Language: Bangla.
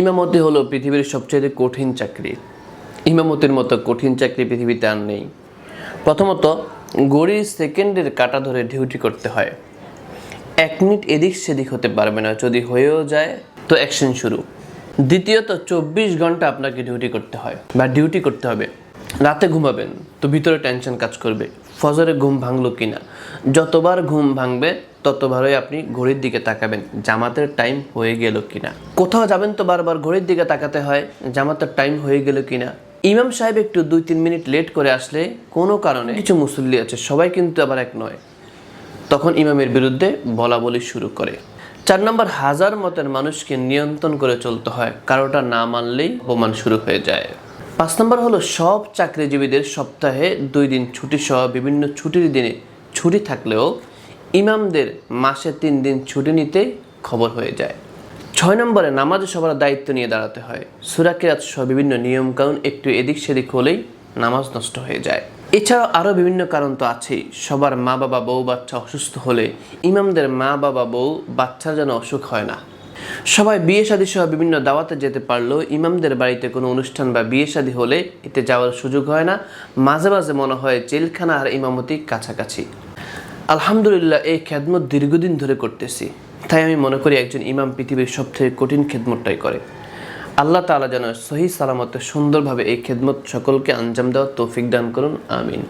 ইমামতি হলো পৃথিবীর সবচেয়ে কঠিন চাকরি। ইমামতির মতো কঠিন চাকরি পৃথিবীতে আর নেই। প্রথমত গড়ি সেকেন্ডের কাটা ধরে ডিউটি করতে হয়। এক মিনিট এদিক সেদিক হতে পারবে না, যদি হয়েও যায় তো অ্যাকশন শুরু। দ্বিতীয়ত, চব্বিশ ঘণ্টা আপনাকে ডিউটি করতে হয় বা ডিউটি করতে হবে। রাতে ঘুমাবেন, তো ভিতরে টেনশন কাজ করবে। ফজরে ঘুম ভাঙলো কিনা? যতবার ঘুম ভাঙবে, ততবারই আপনি ঘড়ির দিকে তাকাবেন, জামাতের টাইম হয়ে গেল কিনা? কোথাও যাবেন তো বারবার ঘড়ির দিকে তাকাতে হয়, জামাতের টাইম হয়ে গেল কিনা? ইমাম সাহেব একটু দুই তিন মিনিট লেট করে আসলে কোনো কারণে কিছু মুসল্লি আছে, সবাই কিন্তু আবার এক নয়। তখন ইমামের বিরুদ্ধে বলা বলি শুরু করে। চার নম্বর, হাজার মতের মানুষকে নিয়ন্ত্রণ করে চলতে হয়, কারোটা না মানলেই অপমান শুরু হয়ে যায়। পাঁচ নম্বর হলো, সব চাকরিজীবীদের সপ্তাহে দুই দিন ছুটি সহ বিভিন্ন ছুটির দিনে ছুটি থাকলেও ইমামদের মাসে তিন দিন ছুটি নিতে খবর হয়ে যায়। ছয় নম্বরে, নামাজে সবার দায়িত্ব নিয়ে দাঁড়াতে হয়। সুরাকিরাত সহ বিভিন্ন নিয়মকানুন একটু এদিক সেদিক হলেই নামাজ নষ্ট হয়ে যায়। এছাড়াও আরও বিভিন্ন কারণ তো আছেই। সবার মা বাবা বউ বাচ্চা অসুস্থ হলে ইমামদের মা বাবা বউ বাচ্চার যেন অসুখ হয় না। সবাই বিয়ে শাদী সহ বিভিন্ন দাওয়াতে যেতে পারলেও ইমামদের বাড়িতে কোনো অনুষ্ঠান বা বিয়ে শাদী হলে এতে যাওয়ার সুযোগ হয় না। মাঝে মাঝে মনে হয় জেলখানা আর ইমামতি কাছাকাছি। আলহামদুলিল্লাহ, এই খেদমত দীর্ঘদিন ধরে করতেছি। তাই আমি মনে করি একজন ইমাম পৃথিবীর সবথেকে কঠিন খেদমতটাই করে। আল্লাহ তাআলা যেন সহি সালামতে সুন্দরভাবে এই খেদমত সকলকে আঞ্জাম দেওয়ার তৌফিক দান করুন, আমিন।